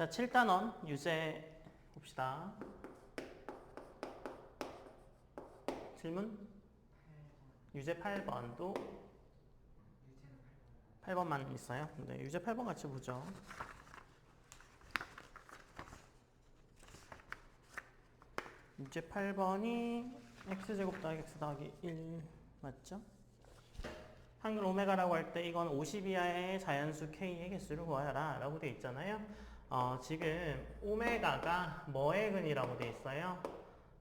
자, 7단원 유제 봅시다. 질문? 유제 8번도 8번만 있어요. 네, 유제 8번 같이 보죠. 유제 8번이 x제곱 더하기 x 더하기 1 맞죠? 한글 오메가라고 할 때 이건 50 이하의 자연수 k의 개수를 구하여라 라고 돼 있잖아요. 어, 지금 오메가가 뭐의 근이라고 돼 있어요?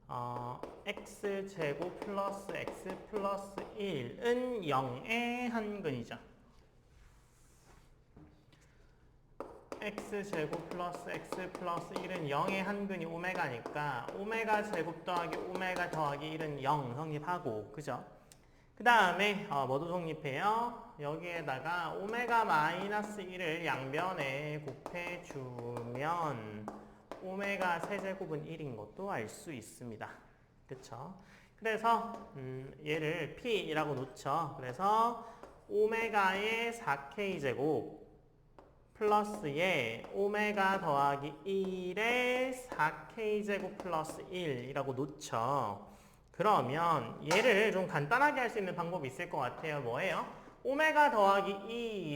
어, x제곱 플러스 x 플러스 1은 0의 한근이죠. x제곱 플러스 x 플러스 1은 0의 한근이 오메가니까 오메가 제곱 더하기 오메가 더하기 1은 0 성립하고 그죠? 그 다음에 어, 뭐도 성립해요? 여기에다가 오메가 마이너스 1을 양변에 곱해주면 오메가 세제곱은 1인 것도 알 수 있습니다. 그쵸? 그래서 음, 얘를 P라고 놓죠. 그래서 오메가의 4K제곱 플러스에 오메가 더하기 1의 4K제곱 플러스 1이라고 놓죠. 그러면 얘를 좀 간단하게 할 수 있는 방법이 있을 것 같아요. 뭐예요? 오메가 더하기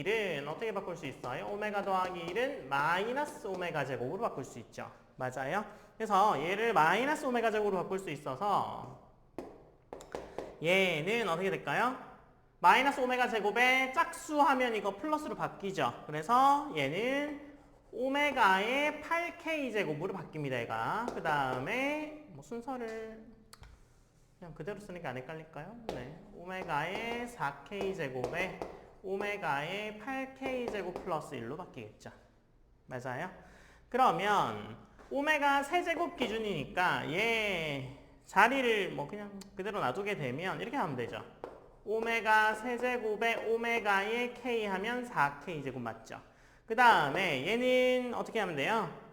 1은 어떻게 바꿀 수 있어요? 오메가 더하기 1은 마이너스 오메가 제곱으로 바꿀 수 있죠. 맞아요? 그래서 얘를 마이너스 오메가 제곱으로 바꿀 수 있어서 얘는 어떻게 될까요? 마이너스 오메가 제곱에 짝수하면 이거 플러스로 바뀌죠. 그래서 얘는 오메가의 8K 제곱으로 바뀝니다. 얘가. 그 다음에 뭐 순서를 그냥 그대로 게안 헷갈릴까요? 네. 오메가의 4K 제곱에 오메가의 8K 제곱 플러스 1로 바뀌겠죠. 맞아요? 그러면 오메가 세제곱 기준이니까 얘 자리를 뭐 그냥 그대로 놔두게 되면 이렇게 하면 되죠. 오메가 세제곱에 오메가의 K 하면 4K 제곱 맞죠? 그 다음에 얘는 어떻게 하면 돼요?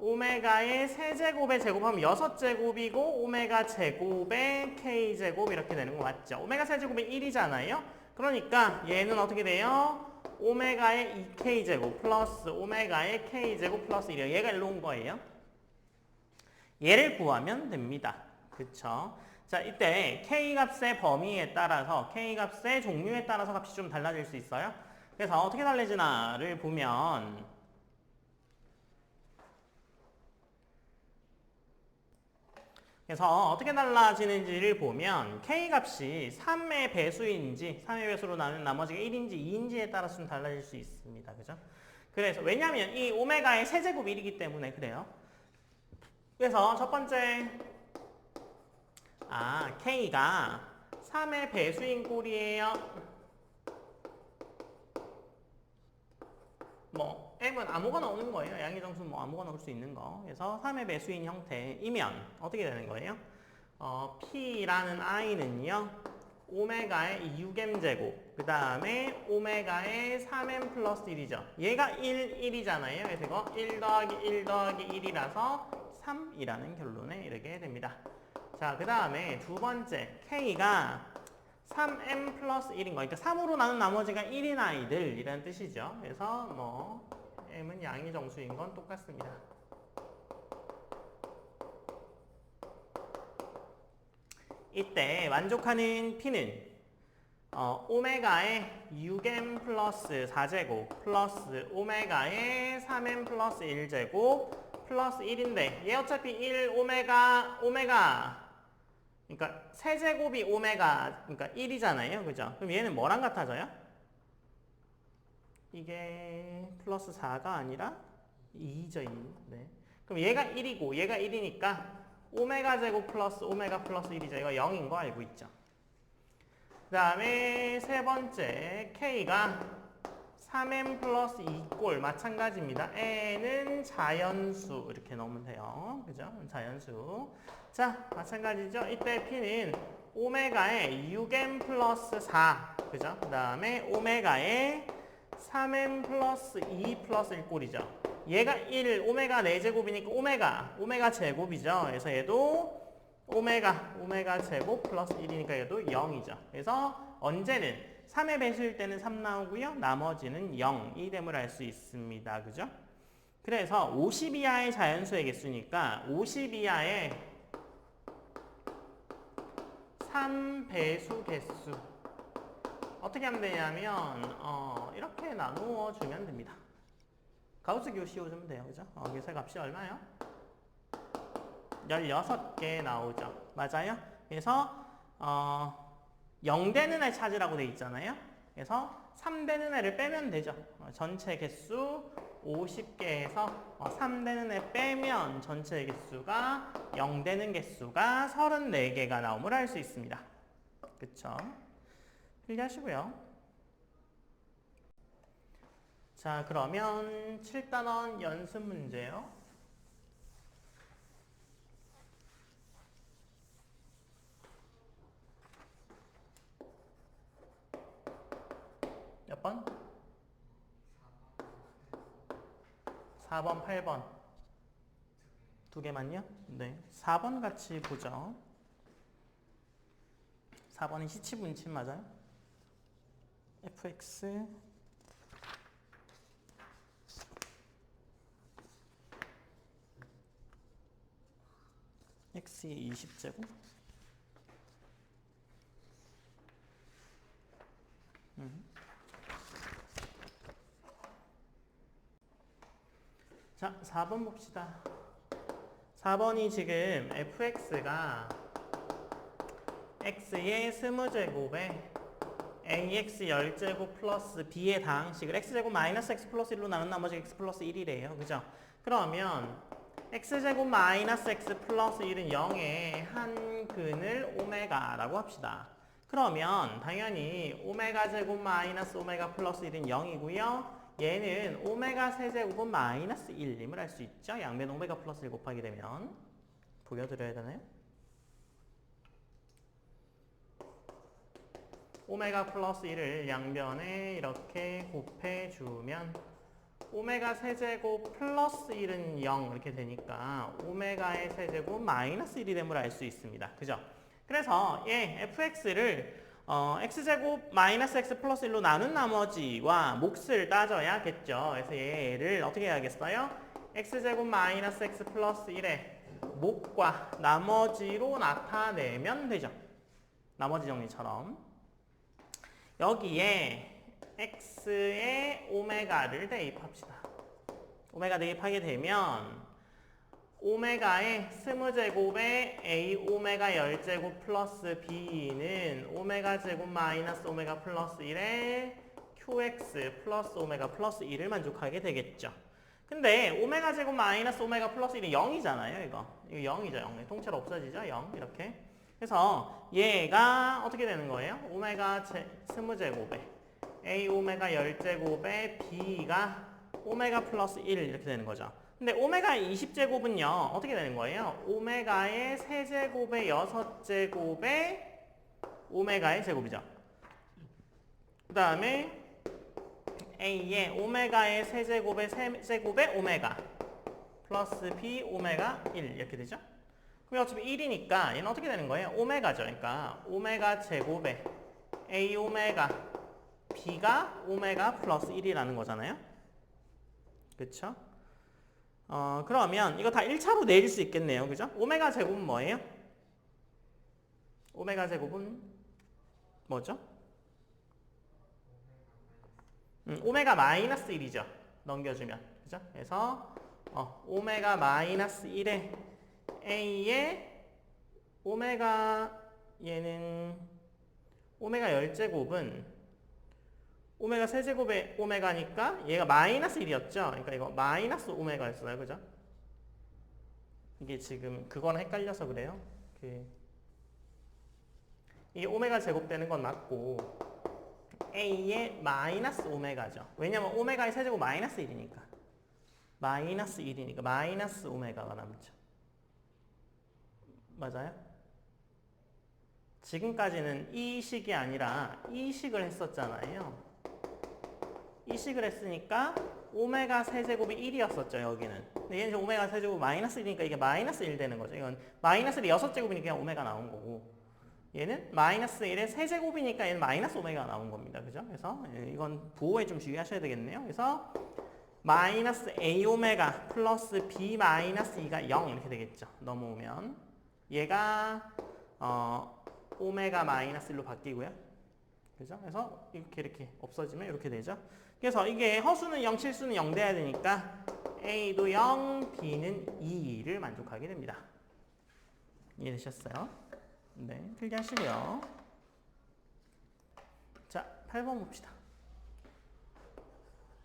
오메가의 세제곱에 제곱하면 6제곱이고 오메가 제곱에 K제곱 이렇게 되는 거 맞죠? 오메가 세제곱이 1이잖아요? 그러니까 얘는 어떻게 돼요? 오메가의 2K제곱 플러스 오메가의 K제곱 플러스 1이에요. 얘가 일로 온 거예요. 얘를 구하면 됩니다. 그쵸? 자, 이때 K 값의 범위에 따라서 K 값의 종류에 따라서 값이 좀 달라질 수 있어요. 그래서 어떻게 달라지나를 보면 그래서 어떻게 달라지는지를 보면 K 값이 3의 배수인지 3의 배수로 나는 나머지가 1인지 2인지에 따라서 좀 달라질 수 있습니다. 그죠? 그래서 왜냐하면 이 오메가의 세제곱 1이기 때문에 그래요. 그래서 첫 번째 아 K가 3의 배수인 꼴이에요. 뭐 M은 아무거나 오는 거예요. 양의 정수는 뭐 아무거나 올 수 있는 거. 그래서 3의 배수인 형태이면 어떻게 되는 거예요? 어, P라는 I는요. 오메가의 6M 제곱 그 다음에 오메가의 3M 플러스 1이죠. 얘가 1, 1이잖아요. 그래서 이거 1 더하기 1 더하기 1이라서 3이라는 결론에 이르게 됩니다. 자, 그 다음에 두 번째 K가 3m 플러스 1인 거. 그러니까 3으로 나눈 나머지가 1인 아이들이라는 뜻이죠. 그래서 뭐 m은 양의 정수인 건 똑같습니다. 이때 만족하는 p는 어, 오메가의 6m 플러스 4제곱 플러스 오메가의 3m 플러스 1제곱 플러스 1인데 얘 어차피 1 오메가 오메가 그러니까 세제곱이 오메가 그러니까 1이잖아요. 그죠? 그럼 얘는 뭐랑 같아져요? 이게 플러스 4가 아니라 2죠. 2. 네. 그럼 얘가 1이고 얘가 1이니까 오메가 제곱 플러스 오메가 플러스 1이죠. 이거 0인 거 알고 있죠. 그 다음에 세 번째 K가 3m 플러스 2꼴 마찬가지입니다. n은 자연수 이렇게 넣으면 돼요. 그죠? 자연수. 자, 마찬가지죠. 이때 p는 오메가의 6m 플러스 4. 그죠? 그 다음에 오메가의 3m 플러스 2 플러스 1꼴이죠. 얘가 1, 오메가 4제곱이니까 오메가, 오메가 제곱이죠. 그래서 얘도 오메가, 오메가 제곱 플러스 1이니까 얘도 0이죠. 그래서 언제는 3의 배수일 때는 3 나오고요. 나머지는 0, 이 됨을 알 수 있습니다. 그죠? 그래서 50 이하의 자연수의 개수니까 50 이하의 3배수 개수 어떻게 하면 되냐면 어, 이렇게 나누어 주면 됩니다. 가우스 기호 씌워주면 돼요. 그죠? 어, 여기서 값이 얼마예요? 16개 나오죠. 맞아요? 그래서 어, 0되는 애 찾으라고 돼 있잖아요. 그래서 3되는 애를 빼면 되죠. 어, 전체 개수 50개에서 어, 3되는 애 빼면 전체 개수가 0되는 개수가 34개가 나옴을 알 수 있습니다. 그쵸? 필기하시고요. 자, 그러면 7단원 연습 문제요. 몇 번? 4번, 8번. 두 개만요? 네. 4번 같이 보죠. 4번은 시치분침 맞아요? Fx x의 20제곱 음. 자, 4번 봅시다. 4번이 지금 fx가 x의 스무제곱에 ax 10제곱 플러스 b의 다항식을 x제곱 마이너스 x 플러스 1로 나눈 나머지 x 플러스 1이래요. 그죠? 그러면 x제곱 마이너스 x 플러스 1은 0의 한 근을 오메가라고 합시다. 그러면 당연히 오메가 제곱 마이너스 오메가 플러스 1은 0이고요. 얘는 오메가 세제곱은 마이너스 1임을 알 수 있죠. 양변 오메가 플러스 1 곱하게 되면 보여드려야 되나요? 오메가 플러스 1을 양변에 이렇게 곱해주면 오메가 세제곱 플러스 1은 0 이렇게 되니까 오메가의 세제곱 마이너스 1이 됨을 알 수 있습니다. 그죠? 그래서 얘 fx를 어, x제곱 마이너스 x 플러스 1로 나눈 나머지와 몫을 따져야겠죠. 그래서 얘를 어떻게 해야겠어요? x제곱 마이너스 x 플러스 1의 몫과 나머지로 나타내면 되죠. 나머지 정리처럼. 여기에 x의 오메가를 대입합시다. 오메가 대입하게 되면 오메가의 스무 제곱에 a 오메가 열제곱 플러스 b는 오메가 제곱 마이너스 오메가 플러스 1에 qx 플러스 오메가 플러스 1을 만족하게 되겠죠. 근데 오메가 제곱 마이너스 오메가 플러스 1은 0이잖아요, 이거. 이거 0이죠, 0. 통째로 없어지죠, 0. 이렇게. 그래서 얘가 어떻게 되는 거예요? 오메가 제, 스무제곱에 a 오메가 열제곱에 b가 오메가 플러스 1 이렇게 되는 거죠. 근데 오메가의 20제곱은요. 어떻게 되는 거예요? 오메가의 세제곱의 6제곱의 오메가의 제곱이죠. 그 다음에 A의 오메가의 세제곱의 세제곱의 오메가 플러스 B 오메가 1 이렇게 되죠. 그럼 어차피 1이니까 얘는 어떻게 되는 거예요? 오메가죠. 그러니까 오메가 제곱에 A 오메가 B가 오메가 플러스 1이라는 거잖아요. 그쵸? 어, 그러면 이거 다 1차로 내릴 수 있겠네요. 그죠? 오메가 제곱은 뭐예요? 오메가 제곱은 뭐죠? 음, 오메가 마이너스 1이죠. 넘겨주면. 그죠? 그래서 어, 오메가 마이너스 1에 A의 오메가 얘는 오메가 10제곱은 오메가 세제곱의 오메가니까 얘가 마이너스 1이었죠. 그러니까 이거 마이너스 오메가였어요. 그죠? 이게 지금 그거랑 헷갈려서 그래요. 그 이게 오메가 제곱되는 건 맞고 A의 마이너스 오메가죠. 왜냐면 오메가의 세제곱 마이너스 1이니까. 마이너스 1이니까 마이너스 오메가가 남죠. 맞아요? 지금까지는 이 식이 아니라 이 식을 했었잖아요. 이 식을 했으니까 오메가 세제곱이 1이었었죠 여기는 근데 얘는 오메가 세제곱 마이너스 1이니까 이게 마이너스 1 되는 거죠 이건 마이너스 1이 6제곱이니까 그냥 오메가 나온 거고 얘는 마이너스 1의 세제곱이니까 얘는 마이너스 오메가 나온 겁니다 그죠? 그래서 이건 부호에 좀 주의하셔야 되겠네요 그래서 마이너스 A 오메가 플러스 B 마이너스 2가 0 이렇게 되겠죠. 넘어오면 얘가 어, 오메가 마이너스 1로 바뀌고요. 그죠? 그래서 이렇게 이렇게 없어지면 이렇게 되죠. 그래서 이게 허수는 0, 실수는 0 돼야 되니까 A도 0, B는 2를 만족하게 됩니다. 이해되셨어요? 네, 필기하시고요. 자, 8번 봅시다.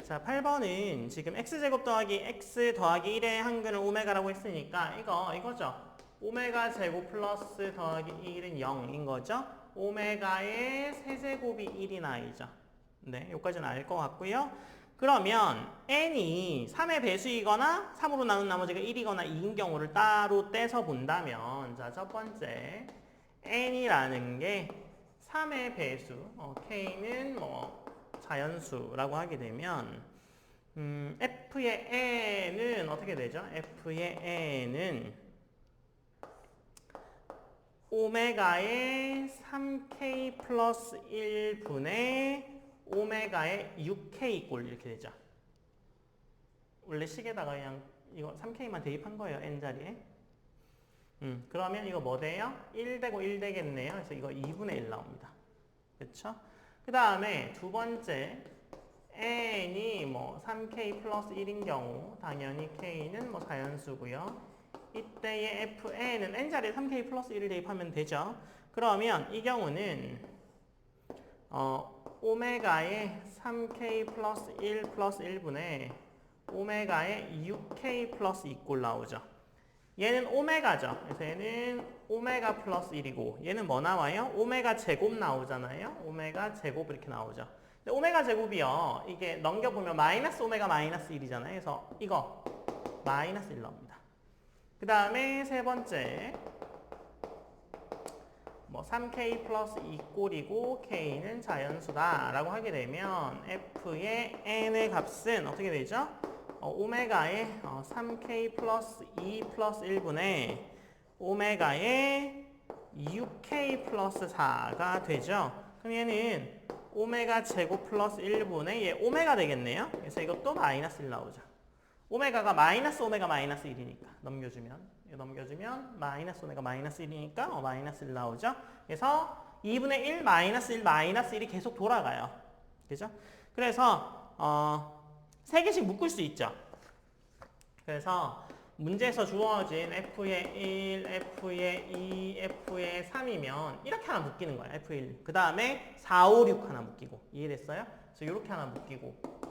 자, 8번은 지금 x제곱 더하기 x 더하기 1의 한근을 오메가라고 했으니까 이거 이거죠. 오메가 제곱 플러스 더하기 1은 0인 거죠. 오메가의 세제곱이 1인 아이죠. 네, 여기까지는 알 것 같고요. 그러면 n이 3의 배수이거나 3으로 나눈 나머지가 1이거나 2인 경우를 따로 떼서 본다면 자, 첫 번째 n이라는 게 3의 배수, 어, k는 뭐 자연수라고 하게 되면 음, f의 n은 어떻게 되죠? f의 n은 오메가의 3k 플러스 1분의 오메가의 6k 꼴 이렇게 되죠. 원래 식에다가 그냥 이거 3k만 대입한 거예요. n자리에. 음, 그러면 이거 뭐 돼요? 1 되고 1 되겠네요. 그래서 이거 2분의 1 나옵니다. 그쵸? 그 다음에 두 번째 n이 뭐 3k 플러스 1인 경우 당연히 k는 뭐 자연수고요. 이때의 fn은 n자리에 3k 플러스 1을 대입하면 되죠. 그러면 이 경우는 어, 오메가의 3k 플러스 1 플러스 1분의 오메가의 6k 플러스 2꼴 나오죠. 얘는 오메가죠. 그래서 얘는 오메가 플러스 1이고 얘는 뭐 나와요? 오메가 제곱 나오잖아요. 오메가 제곱 이렇게 나오죠. 근데 오메가 제곱이요. 이게 넘겨보면 마이너스 오메가 마이너스 1이잖아요. 그래서 이거 마이너스 1 나옵니다. 그 다음에 세 번째 뭐 3k 플러스 2꼴이고 k는 자연수다 라고 하게 되면 f의 n의 값은 어떻게 되죠? 어, 오메가의 어, 3k 플러스 2 플러스 1분의 오메가의 6k 플러스 4가 되죠. 그럼 얘는 오메가 제곱 플러스 1분의 얘 오메가 되겠네요. 그래서 이것도 마이너스 1 나오죠. 오메가가 마이너스 오메가 마이너스 1이니까 넘겨주면 이거 넘겨주면 마이너스 오메가 마이너스 1이니까 어, 마이너스 1 나오죠. 그래서 2분의 1 마이너스 1 마이너스 1이 계속 돌아가요. 그죠? 그래서 어, 세 개씩 묶을 수 있죠. 그래서 문제에서 주어진 F의 1, F의 2, F의 3이면 이렇게 하나 묶이는 거예요. F1. 그 다음에 4, 5, 6 하나 묶이고. 이해됐어요? 그래서 이렇게 하나 묶이고.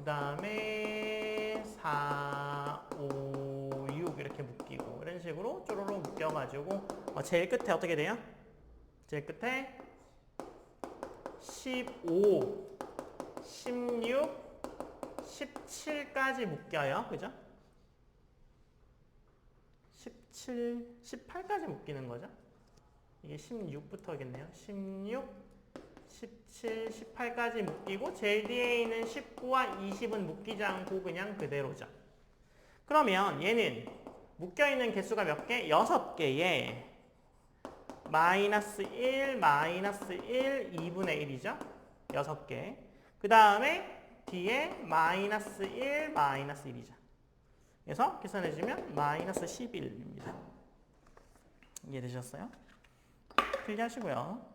그 다음에 4, 5, 6 이렇게 묶이고. 이런 식으로 쪼로로 묶여가지고 어, 제일 끝에 어떻게 돼요? 제일 끝에 15, 16, 17까지 묶여요. 그죠? 17, 18까지 묶이는 거죠. 이게 16부터겠네요. 16, 17, 18까지 묶이고 있는 19와 20은 묶이지 않고 그냥 그대로죠. 그러면 얘는 묶여있는 개수가 몇 개? 6개에 마이너스 1, 마이너스 1, 2분의 1이죠. 6개. 그 다음에 뒤에 마이너스 1, 마이너스 1이죠. 그래서 계산해주면 마이너스 11입니다. 이해되셨어요? 필기하시고요.